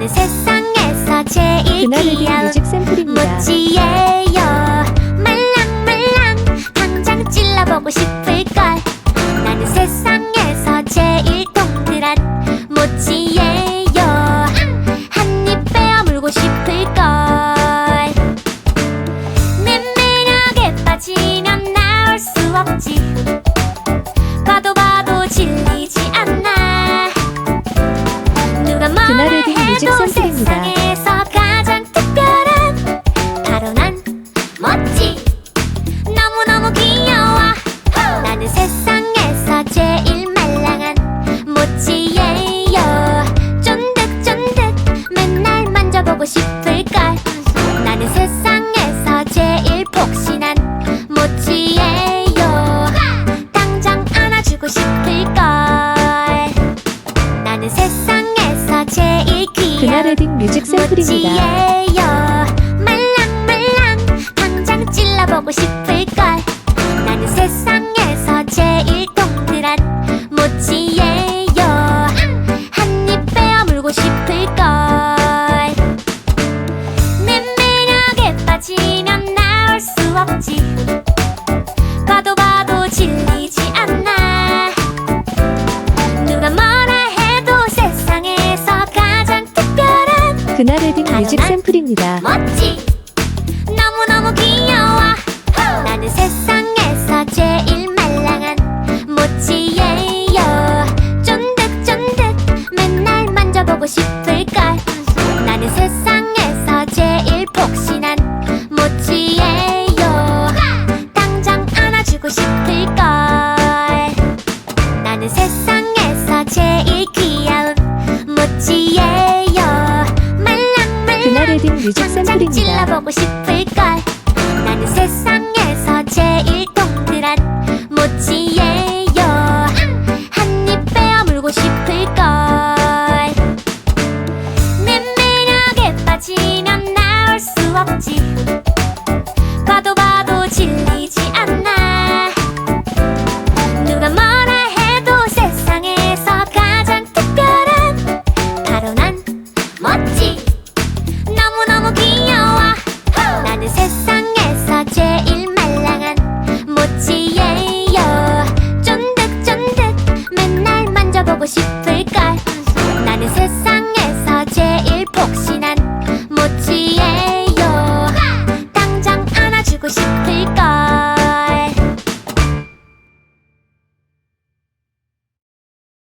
나는 세상에서 제일 귀여운 뮤직 샘플입니다. 모찌예요. 말랑말랑 당장 찔러보고 싶을걸. 나는 세상에서 제일 동그란 모찌예요. 한입 빼어 물고 싶을걸. 내 매력에 빠지면 나올 수 없지 누가 그날의 뭐라 빅 뮤직 해도 샘플입니다. 세상에서 가장 특별한 바로 난 멋지. 너무너무 귀여워. 나는 세상에서 제일 말랑한 모찌예요. 쫀득쫀득 맨날 만져보고 싶을걸. 나는 세상에서 제일 폭신한 모찌예요. 당장 안아주고 싶을 그날의 빅 뮤직 샘플입니다. 말랑말랑 당장 찔러보고 싶을걸 그날의 빅 뮤직 샘플입니다. 멋지. 너무너무 귀여워. 나는 세상에서 제일 말랑한 모찌예요. 쫀득쫀득 맨날 만져보고 싶을걸. 나는 세상에서 제일 폭신한 모찌예요. 당장 안아주고 싶을걸. 나는 세상에서 제일 귀여운 빅 뮤직 샘플입니다. 찔러보고 싶을걸 나는 세상에서 제일 하고 싶을걸? 나는 세상에서 제일 폭신.